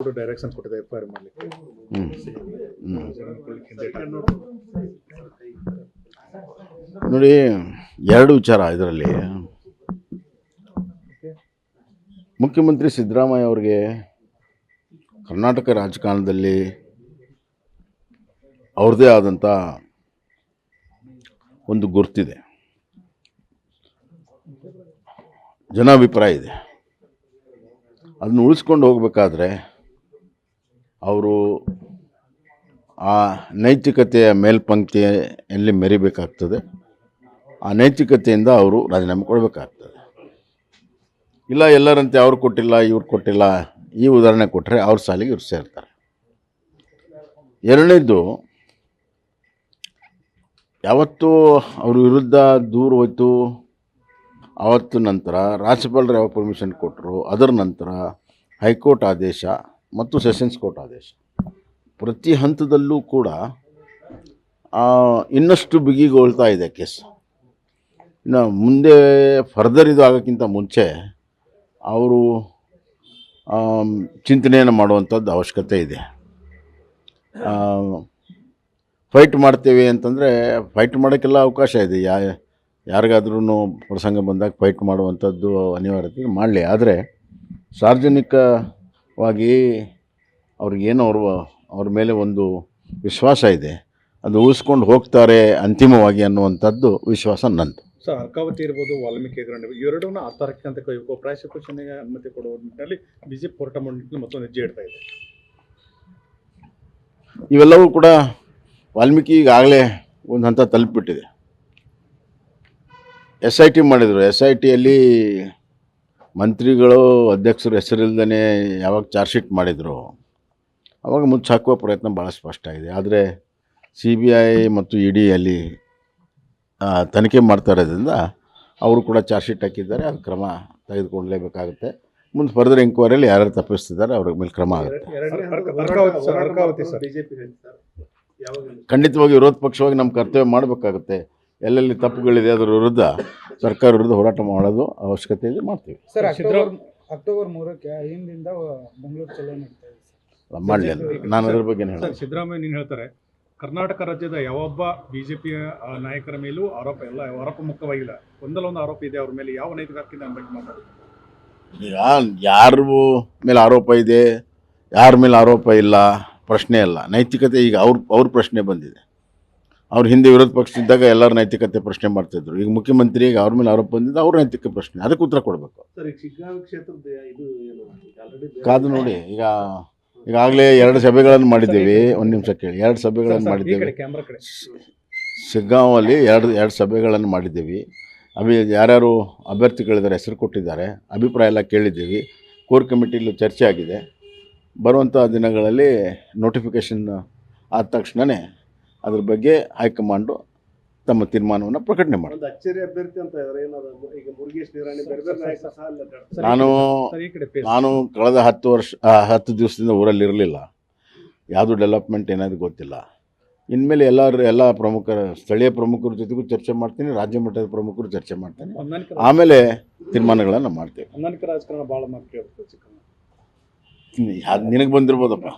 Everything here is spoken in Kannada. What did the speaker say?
ಡೈರೆಕ್ಷನ್ ಕೊಟ್ಟಿದೆ ಎಫ್ ಐ ಆರ್ ಮಾಡಲಿಕ್ಕೆ ನೋಡಿ, ಎರಡು ವಿಚಾರ ಇದರಲ್ಲಿ. ಮುಖ್ಯಮಂತ್ರಿ ಸಿದ್ದರಾಮಯ್ಯ ಅವರಿಗೆ ಕರ್ನಾಟಕ ರಾಜಕಾರಣದಲ್ಲಿ ಅವ್ರದ್ದೇ ಆದಂಥ ಒಂದು ಗುರ್ತಿದೆ. ಜನಾಭಿಪ್ರಾಯ ಇದೆ. ಅದನ್ನು ಉಳಿಸ್ಕೊಂಡು ಹೋಗಬೇಕಾದ್ರೆ ಅವರು ಆ ನೈತಿಕತೆಯ ಮೇಲ್ಪಂಕ್ತಿಯಲ್ಲಿ ಮೆರಿಬೇಕಾಗ್ತದೆ, ಆ ನೈತಿಕತೆಯಿಂದ ಅವರು ರಾಜೀನಾಮೆ ಕೊಡಬೇಕಾಗ್ತದೆ. ಇಲ್ಲ, ಎಲ್ಲರಂತೆ ಅವ್ರು ಕೊಟ್ಟಿಲ್ಲ, ಇವ್ರು ಕೊಟ್ಟಿಲ್ಲ, ಈ ಉದಾಹರಣೆ ಕೊಟ್ಟರೆ ಅವ್ರ ಸಾಲಿಗೆ ಇವ್ರು ಸೇರ್ತಾರೆ. ಎರಡನೇದು, ಯಾವತ್ತು ಅವ್ರ ವಿರುದ್ಧ ದೂರು ಹೋಯ್ತು ಆವತ್ತು ನಂತರ ರಾಜ್ಯಪಾಲರು ಯಾವ ಪರ್ಮಿಷನ್ ಕೊಟ್ಟರು ಅದರ ನಂತರ ಹೈಕೋರ್ಟ್ ಆದೇಶ ಮತ್ತು ಸೆಷನ್ಸ್ ಕೋರ್ಟ್ ಆದೇಶ. ಪ್ರತಿ ಹಂತದಲ್ಲೂ ಕೂಡ ಇನ್ನಷ್ಟು ಬಿಗಿಗೊಳ್ತಾ ಇದೆ ಕೇಸ್. ಇನ್ನು ಮುಂದೆ ಫರ್ದರ್ ಇದು ಆಗೋಕ್ಕಿಂತ ಮುಂಚೆ ಅವರು ಚಿಂತನೆಯನ್ನು ಮಾಡುವಂಥದ್ದು ಅವಶ್ಯಕತೆ ಇದೆ. ಫೈಟ್ ಮಾಡ್ತೇವೆ ಅಂತಂದರೆ ಫೈಟ್ ಮಾಡೋಕ್ಕೆಲ್ಲ ಅವಕಾಶ ಇದೆ. ಯಾ ಯಾರಿಗಾದ್ರೂ ಪ್ರಸಂಗ ಬಂದಾಗ ಫೈಟ್ ಮಾಡುವಂಥದ್ದು ಅನಿವಾರ್ಯತೆ ಮಾಡಲಿ. ಆದರೆ ಸಾರ್ವಜನಿಕವಾಗಿ ಅವ್ರಿಗೇನು ಅವ್ರ ಅವ್ರ ಮೇಲೆ ಒಂದು ವಿಶ್ವಾಸ ಇದೆ. ಅದು ಉಳಿಸ್ಕೊಂಡು ಹೋಗ್ತಾರೆ ಅಂತಿಮವಾಗಿ ಅನ್ನುವಂಥದ್ದು ವಿಶ್ವಾಸ ನಂದು. ಸೊ ಅರ್ಕಾವತಿ ಇರ್ಬೋದು ವಾಲ್ಮೀಕಿ ಗ್ರಂಥ ಇವೆರಡನ್ನ ಆ ಅಂತ ಅಂತ ಪ್ರಾಸಿಕ್ಯೂಷನ್ಗೆ ಅನುಮತಿ ಕೊಡುವ ನಿಟ್ಟಿನಲ್ಲಿ ಬಿಜೆಪಿ ಹೋರಾಟ ಮಾಡೋ ನಿಟ್ಟಿನಲ್ಲಿ ಮತ್ತೊಂದು ಹೆಜ್ಜೆ ಇಡ್ತಾ ಇದೆ. ಇವೆಲ್ಲವೂ ಕೂಡ ವಾಲ್ಮೀಕಿ ಈಗಾಗಲೇ ಒಂದು ಹಂತ ತಲುಪಿಬಿಟ್ಟಿದೆ. ಎಸ್ ಐ ಟಿ ಮಾಡಿದರು. ಎಸ್ ಐ ಟಿಯಲ್ಲಿ ಮಂತ್ರಿಗಳು ಅಧ್ಯಕ್ಷರು ಹೆಸರಿಲ್ದೇ ಯಾವಾಗ ಚಾರ್ಜ್ ಶೀಟ್ ಮಾಡಿದರು ಅವಾಗ ಮುಚ್ಚಿ ಹಾಕುವ ಪ್ರಯತ್ನ ಭಾಳ ಸ್ಪಷ್ಟ ಆಗಿದೆ ಆದರೆ ಸಿ ಬಿ ಐ ಮತ್ತು ಇ ಡಿಯಲ್ಲಿ ತನಿಖೆ ಮಾಡ್ತಾ ಇರೋದ್ರಿಂದ ಅವರು ಕೂಡ ಚಾರ್ಜ್ ಶೀಟ್ ಹಾಕಿದ್ದಾರೆ ಅದು ಕ್ರಮ ತೆಗೆದುಕೊಳ್ಳಲೇಬೇಕಾಗುತ್ತೆ ಮುಂದೆ ಫರ್ದರ್ ಎಂಕ್ವೈರಿಯಲ್ಲಿ ಯಾರ್ಯಾರು ತಪ್ಪಿಸ್ತಿದ್ದಾರೆ ಅವ್ರ ಮೇಲೆ ಕ್ರಮ ಆಗುತ್ತೆ ಖಂಡಿತವಾಗಿ ವಿರೋಧ ಪಕ್ಷವಾಗಿ ನಮ್ಮ ಕರ್ತವ್ಯ ಮಾಡಬೇಕಾಗುತ್ತೆ ಎಲ್ಲೆಲ್ಲಿ ತಪ್ಪುಗಳಿದೆ ಅದರ ವಿರುದ್ಧ ಸರ್ಕಾರ ವಿರುದ್ಧ ಹೋರಾಟ ಮಾಡೋದು ಅವಶ್ಯಕತೆ ಇದೆ ಮಾಡ್ತೀವಿ. ಸರ್ ಅಕ್ಟೋಬರ್ ಅಕ್ಟೋಬರ್ ಮೂರಕ್ಕೆ ಹಿಂದಿಂದ ಬೆಂಗಳೂರು ಚಲೋ ನಡೀತಾ ಇದೆ ಸರ್. ಮಾಡಲಿ ನಾನು ಅದ್ರ ಬಗ್ಗೆ ಏನು ಸರ್ ಸಿದ್ದರಾಮಯ್ಯ ನೀನು ಹೇಳ್ತಾರೆ ಕರ್ನಾಟಕ ರಾಜ್ಯದ ಯಾವೊಬ್ಬ ಬಿಜೆಪಿಯ ನಾಯಕರ ಮೇಲೂ ಆರೋಪ ಎಲ್ಲ ಆರೋಪ ಮುಕ್ತವಾಗಿಲ್ಲ ಒಂದಲ್ಲ ಒಂದು ಆರೋಪ ಇದೆ ಅವ್ರ ಮೇಲೆ ಯಾವ ನೈತಿಕತೆಯಿಂದ ನಮ್ಮ ಬಗ್ಗೆ ಮಾತಾಡೋದು ಈಗ ಯಾರ ಮೇಲೆ ಆರೋಪ ಇದೆ ಯಾರ ಮೇಲೆ ಆರೋಪ ಇಲ್ಲ ಪ್ರಶ್ನೆ ಇಲ್ಲ ನೈತಿಕತೆ ಈಗ ಅವ್ರ ಅವ್ರ ಪ್ರಶ್ನೆ ಬಂದಿದೆ. ಅವ್ರ ಹಿಂದೆ ವಿರೋಧ ಪಕ್ಷದಿದ್ದಾಗ ಎಲ್ಲರ ನೈತಿಕತೆ ಪ್ರಶ್ನೆ ಮಾಡ್ತಿದ್ರು. ಈಗ ಮುಖ್ಯಮಂತ್ರಿ ಈಗ ಅವ್ರ ಮೇಲೆ ಆರೋಪ ಬಂದಿದ್ದ ಅವ್ರ ನೈತಿಕ ಪ್ರಶ್ನೆ. ಅದಕ್ಕೆ ಉತ್ತರ ಕೊಡಬೇಕು. ಕಾದು ನೋಡಿ ಈಗ ಈಗಾಗಲೇ ಎರಡು ಸಭೆಗಳನ್ನು ಮಾಡಿದ್ದೀವಿ. ಒಂದು ನಿಮಿಷ ಕೇಳಿ. ಎರಡು ಸಭೆಗಳನ್ನು ಮಾಡಿದ್ದೀವಿ. ಶಿಗ್ಗಾಂವಲ್ಲಿ ಎರಡು ಎರಡು ಸಭೆಗಳನ್ನು ಮಾಡಿದ್ದೀವಿ. ಅಭಿ ಯಾರ್ಯಾರು ಅಭ್ಯರ್ಥಿಗಳಿದ್ದಾರೆ ಹೆಸರು ಕೊಟ್ಟಿದ್ದಾರೆ ಅಭಿಪ್ರಾಯ ಎಲ್ಲ ಕೇಳಿದ್ದೀವಿ. ಕೋರ್ ಕಮಿಟಿಲಿ ಚರ್ಚೆ ಆಗಿದೆ. ಬರುವಂಥ ದಿನಗಳಲ್ಲಿ ನೋಟಿಫಿಕೇಷನ್ ಆದ ತಕ್ಷಣವೇ ಅದ್ರ ಬಗ್ಗೆ ಹೈಕಮಾಂಡು ತಮ್ಮ ತೀರ್ಮಾನವನ್ನು ಪ್ರಕಟಣೆ ಮಾಡಿ ನಾನು. ನಾನು ಕಳೆದ ಹತ್ತು ವರ್ಷ ಹತ್ತು ದಿವಸದಿಂದ ಊರಲ್ಲಿ ಇರಲಿಲ್ಲ. ಯಾವುದು ಡೆವಲಪ್ಮೆಂಟ್ ಏನಾದ್ರು ಗೊತ್ತಿಲ್ಲ. ಇನ್ಮೇಲೆ ಎಲ್ಲರೂ ಎಲ್ಲ ಪ್ರಮುಖ ಸ್ಥಳೀಯ ಪ್ರಮುಖರ ಜೊತೆಗೂ ಚರ್ಚೆ ಮಾಡ್ತೀನಿ ರಾಜ್ಯ ಮಟ್ಟದ ಪ್ರಮುಖರು ಚರ್ಚೆ ಮಾಡ್ತೀನಿ. ಆಮೇಲೆ ತೀರ್ಮಾನಗಳನ್ನು ಮಾಡ್ತೇವೆ. ಹೊಂದಾಣಿಕೆ ರಾಜಕಾರಣ ಭಾಳ ಮಾತು ಕೇಳ್ಬೇಕು ಅದು ನಿನಗೆ ಬಂದಿರ್ಬೋದಪ್ಪ.